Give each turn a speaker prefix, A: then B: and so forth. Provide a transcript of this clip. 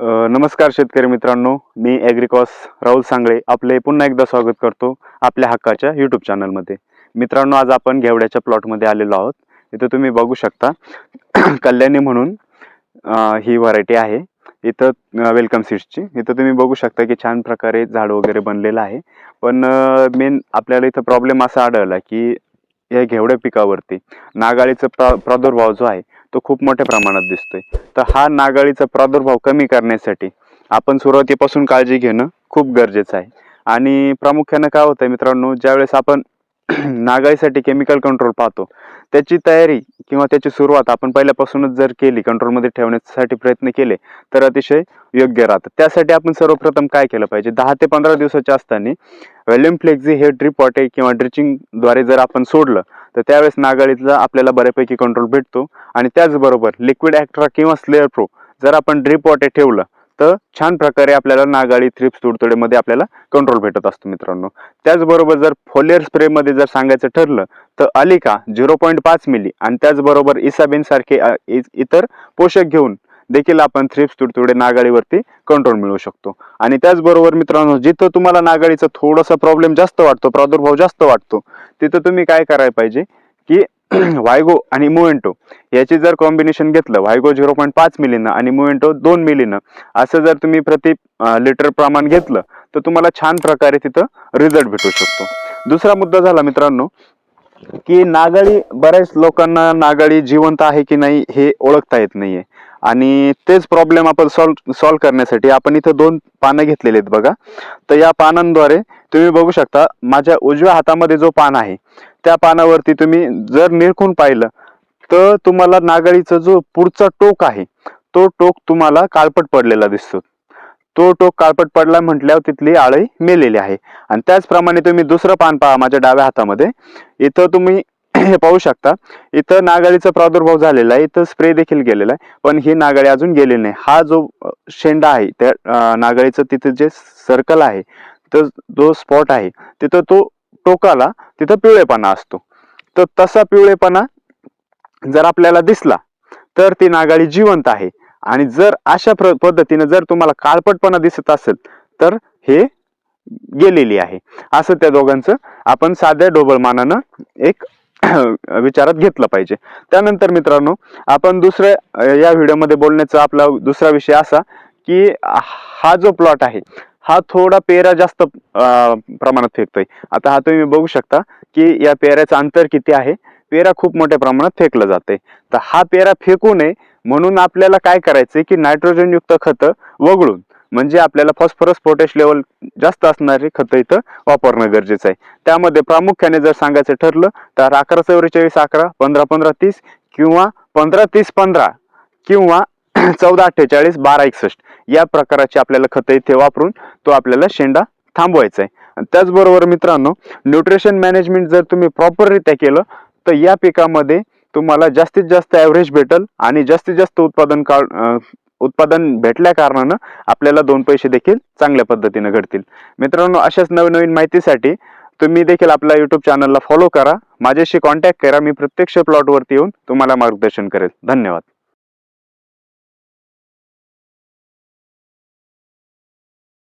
A: नमस्कार शेतकरी मित्रांनो मी ॲग्रिकॉस राहुल सांगळे आपले पुन्हा एकदा स्वागत करतो आपल्या हक्काच्या यूट्यूब चॅनलमध्ये मित्रांनो आज आपण घेवड्याच्या प्लॉटमध्ये आलेलो आहोत. इथं तुम्ही बघू शकता कल्याणी म्हणून ही व्हरायटी आहे. इथं वेलकम सीड्सची इथं तुम्ही बघू शकता की छान प्रकारे झाड वगैरे बनलेलं आहे. पण मेन आपल्याला इथं प्रॉब्लेम असा आढळला की या घेवड्या पिकावरती नागाळीचा प्रा प्रादुर्भाव जो आहे तो खूप मोठ्या प्रमाणात दिसतोय. तर हा नागाळीचा प्रादुर्भाव कमी करण्यासाठी आपण सुरुवातीपासून काळजी घेणं खूप गरजेचं आहे. आणि प्रामुख्यानं काय होतं मित्रांनो ज्यावेळेस आपण नागाळीसाठी केमिकल कंट्रोल पाहतो. त्याची तयारी किंवा त्याची सुरुवात आपण पहिल्यापासूनच जर केली कंट्रोलमध्ये ठेवण्यासाठी प्रयत्न केले तर अतिशय योग्य राहतं. त्यासाठी आपण सर्वप्रथम काय केलं पाहिजे? दहा ते पंधरा दिवसाच्या असताना व्हॅल्युम फ्लेक्झी हे ड्रिप वॉटे किंवा ड्रिचिंगद्वारे जर आपण सोडलं तर त्यावेळेस नागाळीतला आपल्याला बऱ्यापैकी कंट्रोल भेटतो. आणि त्याचबरोबर लिक्विड ॲक्ट्रा किंवा स्लेअर प्रो जर आपण ड्रिप वॉटे ठेवलं तर छान प्रकारे आपल्याला नागाळी थ्रिप्स तुडतुडेमध्ये आपल्याला कंट्रोल भेटत असतो मित्रांनो. त्याचबरोबर जर फोलियर स्प्रेमध्ये जर सांगायचं ठरलं तर अलिका झिरो पॉईंट पाच मिली आणि त्याचबरोबर इसाबिन सारखे इतर पोषक घेऊन देखील आपण थ्रिप्स तुडतुडे नागाळीवरती कंट्रोल मिळवू शकतो. आणि त्याचबरोबर मित्रांनो जिथं तुम्हाला नागाळीचा थोडासा प्रॉब्लेम जास्त वाटतो प्रादुर्भाव जास्त वाटतो तिथं तुम्ही काय करायला पाहिजे की वायगो आणि मुएंटो याची जर कॉम्बिनेशन घेतलं वायगो झिरो पॉईंट पाच मिलीनं आणि मुएंटो दोन मिलीनं असं जर तुम्ही प्रति लिटर प्रमाण घेतलं तर तुम्हाला छान प्रकारे तिथं रिझल्ट भेटू शकतो. दुसरा मुद्दा झाला मित्रांनो की नागाळी बऱ्याच लोकांना नागाळी जिवंत आहे की नाही हे ओळखता येत नाहीये. आणि तेच प्रॉब्लेम आपण सॉल्व सॉल्व करण्यासाठी आपण इथं दोन पानं घेतलेली आहेत बघा. तर या पानांद्वारे तुम्ही बघू शकता माझ्या उजव्या हातामध्ये जो पान आहे त्या पानावरती तुम्ही जर निरखून पाहिलं तर तुम्हाला नागाळीचा जो पुढचा टोक आहे तो टोक तुम्हाला काळपट पडलेला दिसतो. तो टोक काळपट पडला म्हटल्यावर तिथली आळी मेलेली आहे. आणि त्याचप्रमाणे तुम्ही दुसरं पान पहा माझ्या डाव्या हातामध्ये. इथं तुम्ही हे पाहू शकता इथं नागाळीचा प्रादुर्भाव झालेला आहे इथं स्प्रे देखील गेलेला आहे पण ही नागाळी अजून गेलेली नाही. हा जो शेंडा आहे त्या नागाळीचं तिथं जे सर्कल आहे तर जो स्पॉट आहे तिथं तो टोकाला तिथं पिवळेपणा असतो. तर तसा पिवळेपणा जर आपल्याला दिसला तर ती नागाळी जिवंत आहे. आणि जर अशा प्र- पद्धतीने जर तुम्हाला काळपटपणा दिसत असेल तर हे गेलेली आहे. असं त्या दोघांचं आपण साध्या डोबळमानानं एक विचारात घेतलं पाहिजे. त्यानंतर मित्रांनो आपण दुसऱ्या या व्हिडिओमध्ये बोलण्याचा आपला दुसरा विषय असा की हा जो प्लॉट आहे हा थोडा पेरा जास्त प्रमाणात फेकतोय. आता हा तुम्ही बघू शकता की या पेऱ्याचं अंतर किती आहे? पेरा खूप मोठ्या प्रमाणात फेकलं जाते तर हा पेरा फेकू नये म्हणून आपल्याला काय करायचंय की नायट्रोजन युक्त खतं वगळून म्हणजे आपल्याला फॉस्फरस पोटॅश लेवल जास्त असणारी खतं इथं वापरणं गरजेचं आहे. त्यामध्ये प्रामुख्याने जर सांगायचं ठरलं तर अकरा चौवेचाळीस अकरा पंधरा पंधरा तीस किंवा पंधरा तीस पंधरा किंवा चौदा अठ्ठेचाळीस बारा एकसष्ट. या प्रकाराची आपल्याला खतं इथे वापरून तो आपल्याला शेंडा थांबवायचा आहे. आणि त्याचबरोबर मित्रांनो न्यूट्रिशन मॅनेजमेंट जर तुम्ही प्रॉपररित्या केलं तर या पिकामध्ये तुम्हाला जास्तीत जास्त ॲव्हरेज भेटल आणि जास्तीत जास्त उत्पादन का उत्पादन भेटल्या कारणानं आपल्याला दोन पैसे देखील चांगल्या पद्धतीनं घडतील. मित्रांनो अशाच नवीन नवीन माहितीसाठी तुम्ही देखील आपल्या यूट्यूब चॅनलला फॉलो करा. माझ्याशी कॉन्टॅक्ट करा. मी प्रत्यक्ष प्लॉटवरती येऊन तुम्हाला मार्गदर्शन करेल. धन्यवाद.